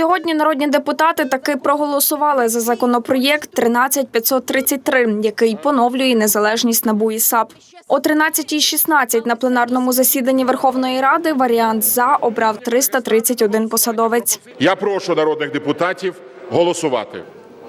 Сьогодні народні депутати таки проголосували за законопроєкт 13533, який поновлює незалежність НАБУ і САП. О 13.16 на пленарному засіданні Верховної Ради варіант за обрав 331 посадовець. Я прошу народних депутатів голосувати.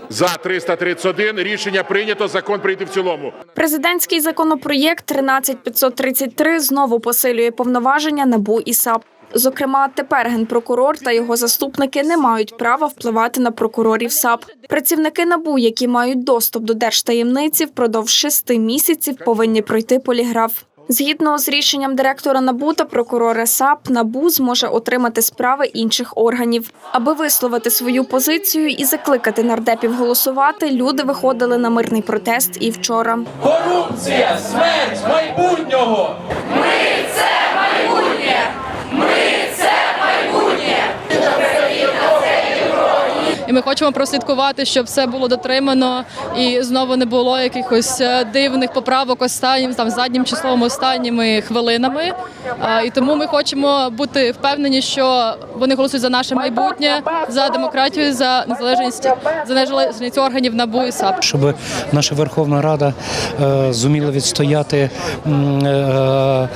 За 331 рішення прийнято. Закон прийти в цілому. Президентський законопроєкт 13533 знову посилює повноваження НАБУ і САП. Зокрема, тепер генпрокурор та його заступники не мають права впливати на прокурорів САП. Працівники НАБУ, які мають доступ до держтаємниці, впродовж шести місяців повинні пройти поліграф. Згідно з рішенням директора НАБУ та прокурора САП, НАБУ зможе отримати справи інших органів. Аби висловити свою позицію і закликати нардепів голосувати, люди виходили на мирний протест і вчора. Корупція, смерть майбутнього. І ми хочемо прослідкувати, щоб все було дотримано і знову не було якихось е, дивних поправок останнім там заднім числом останніми хвилинами. І тому ми хочемо бути впевнені, що вони голосують за наше майбутнє, за демократію, за незалежність за незалежність органів НАБУ і САП. щоб наша Верховна Рада е, зуміла відстояти е,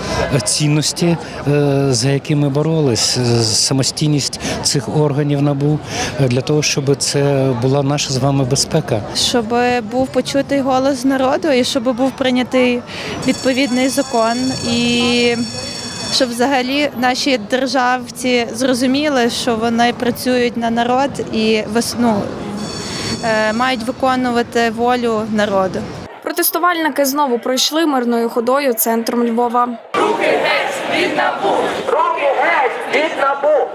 цінності, е, за які ми боролись, е, самостійність цих органів набу для того, щоб це була наша з вами безпека. щоб був почутий голос народу і щоб був прийнятий відповідний закон, і щоб взагалі наші державці зрозуміли, що вони працюють на народ і вис- ну, е, мають виконувати волю народу. Протестувальники знову пройшли мирною ходою центром Львова. Руки геть від набу! Руки геть від набу!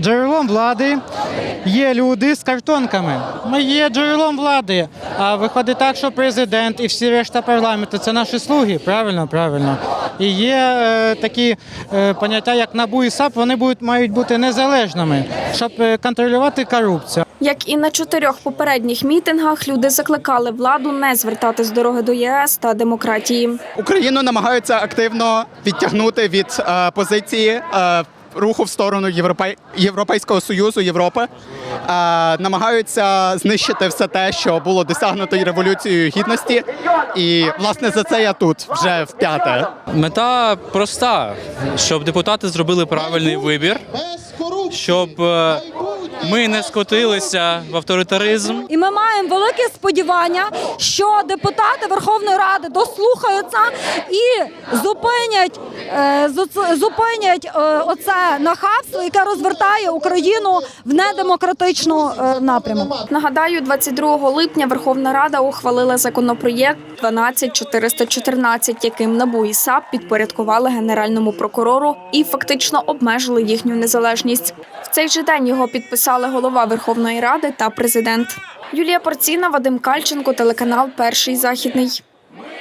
Джерелом влади є люди з картонками. Ми є джерелом влади. А виходить так, що президент і всі решта парламенту це наші слуги. Правильно, правильно. І є е, такі е, поняття, як НАБУ і САП, вони будуть мають бути незалежними, щоб е, контролювати корупцію. Як і на чотирьох попередніх мітингах, люди закликали владу не звертати з дороги до ЄС та демократії. Україну намагаються активно відтягнути від е, позиції е, руху в сторону Європей... Європейського союзу Європи. Е, намагаються знищити все те, що було досягнуто революцією гідності. І власне за це я тут вже в п'яте. Мета проста, щоб депутати зробили правильний вибір, щоб е, ми не скотилися в авторитаризм. І ми маємо велике сподівання, що депутати Верховної Ради дослухаються і зупинять, е, зупинять е, оце нахабство, яке розвертає Україну в недемократичну е, напрямок. Нагадаю, 22 липня Верховна Рада ухвалила законопроєкт 12414, яким НАБУ і САП підпорядкували генеральному прокурору і фактично обмежили їхню незалежність. В цей же день його підписали голова Верховної Ради та президент. Юлія Порціна, Вадим Кальченко, телеканал Перший західний.